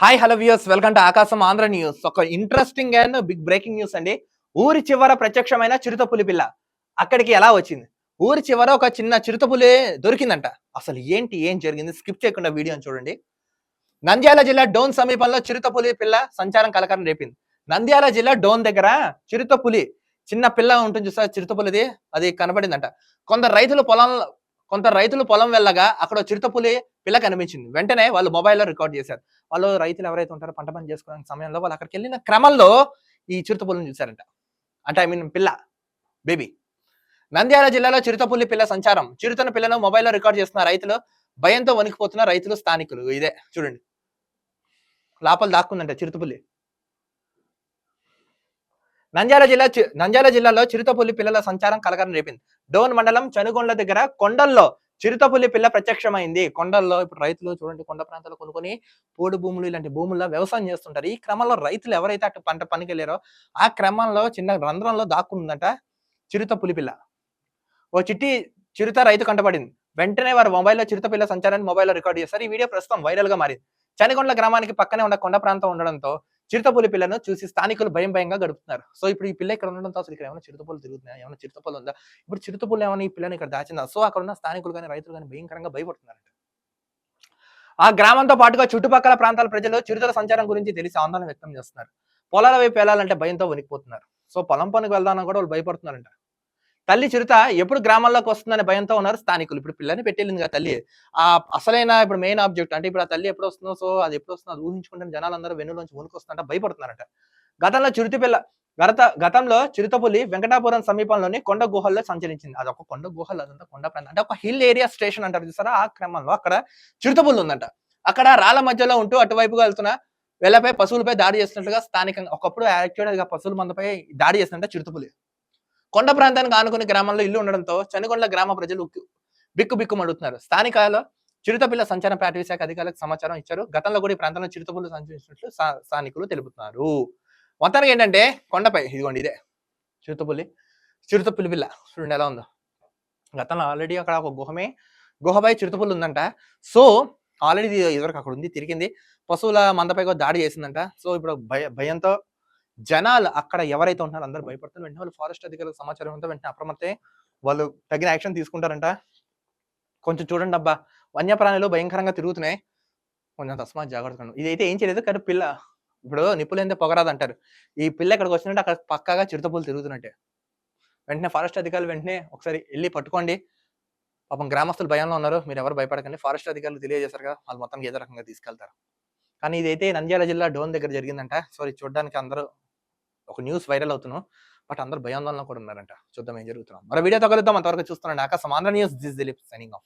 Hi hello views welcome to Aakasam Andhra news ఒక interesting and big breaking news అండి. ఊరి చివర ప్రత్యక్షమైన చిరుతపులి పిల్ల అక్కడికి ఎలా వచ్చింది? ఊరి చివర ఒక చిన్న చిరుతపులి దొరికిందంట. అసలు ఏంటి ఏం జరిగింది? స్కిప్ చేయకుండా వీడియోని చూడండి. నంద్యాల జిల్లా డోన్ సమీపంలో చిరుతపులి పిల్ల సంచారం కలకరం రేపింది. నంద్యాల జిల్లా డోన్ దగ్గర చిరుతపులి చిన్న పిల్ల ఉంటుంది చూసా చిరుతపులిది. అది కనబడిందంట. కొందరు రైతులు పొలం కొంత రైతులు పొలం వెళ్ళగా అక్కడ చిరుతపులి పిల్ల కనిపించింది. వెంటనే వాళ్ళు మొబైల్లో రికార్డ్ చేశారు. వాళ్ళు రైతులు ఎవరైతే ఉంటారో పంట పని చేసుకునే సమయంలో వాళ్ళు అక్కడికి వెళ్ళిన క్రమంలో ఈ చిరుతపుల్లిని చూశారంట. అంటే ఐ మీన్ పిల్ల బేబీ. నంద్యాల జిల్లాలో చిరుతపుల్లి పిల్ల సంచారం. చిరుతన పిల్లను మొబైల్లో రికార్డ్ చేస్తున్న రైతులు భయంతో వణికిపోతున్న రైతులు స్థానికులు. ఇదే చూడండి. లోపల దాక్కుందంట చిరుతపుల్లి. నంద్యాల జిల్లా చి- నంద్యాల జిల్లాలో చిరుతపుల్లి పిల్లల సంచారం కలకరం రేపింది. డోన్ మండలం చనుగొండ్ల దగ్గర కొండల్లో చిరుతపుల్లి పిల్ల ప్రత్యక్షమైంది. కొండల్లో ఇప్పుడు రైతులు చూడండి కొండ ప్రాంతాలు కొనుక్కొని పోడు భూములు ఇలాంటి భూముల్లో వ్యవసాయం చేస్తుంటారు. ఈ క్రమంలో రైతులు ఎవరైతే అటు పంట పనికెళ్ళారో ఆ క్రమంలో చిన్న రంధ్రంలో దాక్కుందంట చిరుత పులిపిల్ల ఓ చిట్టి చిరుత రైతు కంటపడింది. వెంటనే వారు మొబైల్లో చిరుత పిల్ల సంచారాన్ని మొబైల్లో రికార్డ్ చేస్తారు ఈ వీడియో ప్రస్తుతం వైరల్గా మారింది. చనికొండల గ్రామానికి పక్కనే ఉన్న కొండ ప్రాంతం ఉండడంతో చిరుతపులి పిల్లను చూసి స్థానికులు భయం భయంగా గడుపుతున్నారు. సో ఇప్పుడు ఈ పిల్ల ఇక్కడ ఉండడంతో అసలు ఇక్కడ ఏమైనా చిరుతపులు తిరుగుతున్నాయా? ఏమైనా చిరుతపులు ఉందా? ఇప్పుడు చిరుతపులు ఏమైనా ఈ పిల్లని ఇక్కడ దాచిందా? సో అక్కడ ఉన్న స్థానికులు కానీ రైతులు కానీ భయంకరంగా భయపడుతున్నారంట. ఆ గ్రామంతో పాటుగా చుట్టుపక్కల ప్రాంతాల ప్రజలు చిరుతల సంచారం గురించి తెలిసి ఆందోళన వ్యక్తం చేస్తున్నారు. పొలాల వైపు వెళ్ళాలంటే భయంతో వణికిపోతున్నారు. సో పొలం పనికి వెళ్దామని కూడా వాళ్ళు భయపడుతున్నారంట. తల్లి చిరుత ఎప్పుడు గ్రామాల్లోకి వస్తుందనే భయంతో ఉన్నారు. స్థానికులు ఇప్పుడు పిల్లని పెట్టేళ్ళింది కదా తల్లి. ఆ అసలైన ఇప్పుడు మెయిన్ ఆబ్జెక్ట్ అంటే ఇప్పుడు ఆ తల్లి ఎప్పుడు వస్తుందో సో అది ఎప్పుడు వస్తుందో అది ఊహించుకుంటే. జనాలందరూ వెన్నులోంచి వణుకొస్తుందంట భయపడుతున్నారంట. గతంలో చిరుత పిల్ల గత గతంలో చిరుతపులి వెంకటాపురం సమీపంలోని కొండ గుహల్లో సంచరించింది. అది ఒక కొండ గుహలు అదంతా కొండ ప్రాంతం. అంటే ఒక హిల్ ఏరియా స్టేషన్ అంటారు చూసారా? ఆ క్రమంలో అక్కడ చిరుతపులి ఉందంట. అక్కడ రాళ్ళ మధ్యలో ఉంటూ అటువైపుగా వెళ్తున్న వెళ్ళపై పశువులపై దాడి చేస్తున్నట్టుగా స్థానికంగా ఒకప్పుడు యాక్చువల్గా పశువుల మందపై దాడి చేస్తున్నట్టు చిరుతపులి కొండ ప్రాంతానికి ఆనుకుని గ్రామంలో ఇల్లు ఉండడంతో చనిగొండ గ్రామ ప్రజలు బిక్కు బిక్కు బిక్కుమడుతున్నారు స్థానికాలలో చిరుతపిల్ల సంచారం పార్టీ శాఖ అధికారులకు సమాచారం ఇచ్చారు. గతంలో కూడా ఈ ప్రాంతంలో చిరుతపుల్లు సంచరించినట్లు స్థానికులు తెలుపుతున్నారు. మొత్తానికి ఏంటంటే కొండపై ఇదిగోండి ఇదే. చిరుతపుల్లి చిరుతపుల్లి పిల్ల చూడండి ఎలా ఉందో. గతంలో ఆల్రెడీ అక్కడ ఒక గుహమే గుహపై చిరుతపుల్లి ఉందంట. సో ఆల్రెడీ ఇదివరకు అక్కడ ఉంది తిరిగింది. పశువుల మందపై కూడా దాడి చేసిందంట. సో ఇప్పుడు భయ భయంతో జనాలు అక్కడ ఎవరైతే ఉంటున్నారో అందరూ భయపడుతున్నారు వెంటనే వాళ్ళు ఫారెస్ట్ అధికారులకు సమాచారం ఉంటే వెంటనే అప్రమత్తే వాళ్ళు తగిన యాక్షన్ తీసుకుంటారంట. కొంచెం చూడండి అబ్బా వన్యప్రాణులు భయంకరంగా తిరుగుతున్నాయి. కొంచెం తస్మాత్ జాగ్రత్తగా ఇదైతే ఏం చేయలేదు కానీ పిల్ల ఇప్పుడు నిప్పులైతే పొగరాదు అంటారు ఈ పిల్ల ఇక్కడికి వచ్చినట్టు అక్కడ పక్కాగా చిరుతపులు తిరుగుతున్నట్టే. వెంటనే ఫారెస్ట్ అధికారులు వెంటనే ఒకసారి వెళ్ళి పట్టుకోండి. పాపం గ్రామస్తులు భయంలో ఉన్నారు. మీరు ఎవరు భయపడకండి. ఫారెస్ట్ అధికారులు తెలియజేశారు కదా వాళ్ళు మొత్తం ఏదో రకంగా తీసుకెళ్తారు. కానీ ఇదైతే నంద్యాల జిల్లా డోన్ దగ్గర జరిగిందంట. సో ఇది చూడడానికి అందరూ ఒక న్యూస్ వైరల్ అవుతున్నాం. బట్ అందరు భయాందోళన కూడా ఉన్నారంట. చూద్దాం ఏం జరుగుతున్నాం మరో వీడియో తగలుద్దాం అంతవరకు చూస్తున్నాం Aakasam Andhra news. This Dilip signing off.